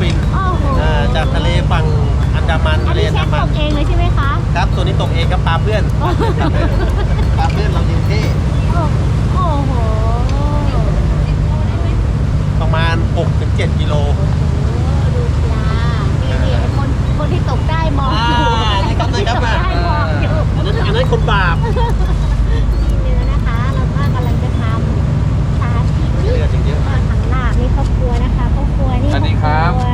ฟินโอ้โหอ่าจากทะเลฝั่งอันดามันอันทะเลนี้อันเชดาฟมัตนกเองเลยใช่ไหมคะครับตัวนี้ตกเองครับปลาเพื่อนโอ้โหปลาเพื่อนเราจริงที่โอ้โหประมาณ 6-7กิโล ดูปลานี่นี่คนคนที่ตกได้มองอยู่อ่านี่ครับที่นี่ครับตกได้มองอยู่ อันนั้นอันนั้นคนบาปเนื้อนะคะ เราก็กำลังจะทำชาชิเลือดอย่างเยอะก็ทางลาบนี่ครอบครัวนะคะ สวัสดีครับ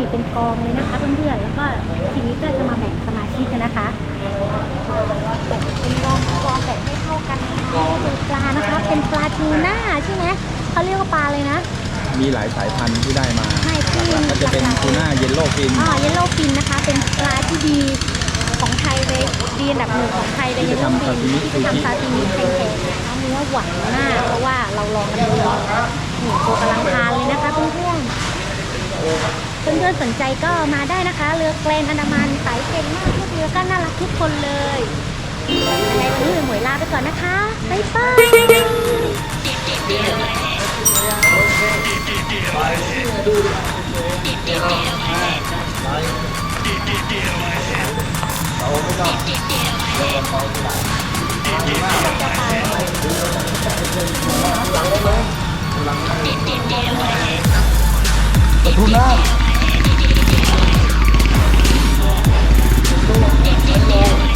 ี่เป็นกองเลยนะคะเพื่อนๆแล้วก็ทีนี้ก็จะมาแบ่งสมาชิกกันนะคะแบ่งเป็นกองกองแบ่งให้เท่ากันนะคะเปลานะคะ เป็นปลาทูน่าใช่ไหมเขาเรียกว่าปลาเลยนะ มีหลายสายพันธุ์ที่ได้มาใช่ที่หลันจะเป็นทูน่าเยลโล่ฟินอ๋อเยลโล่ฟินนะคะ เป็นปลาที่ดีของไทยเลยดีอันดับหนึ่งของไทยเลยเยลโล่ฟินที่ทำซาซิมิแข็งๆนะคะเนื้อหวานมากเพราะว่าเราลองกันดูหนึ่งตัวกำลังทานเลยนะคะเพื่อนๆ เพื่อนๆสนใจก็มาได้นะคะ เรือแกลนอันดามันสายเก่งมากทุกเรือก็น่ารักทุกคนเลยยังไงวันนี้หมวยลาไปก่อนนะคะบ๊ายบายประตูหน้า Lord.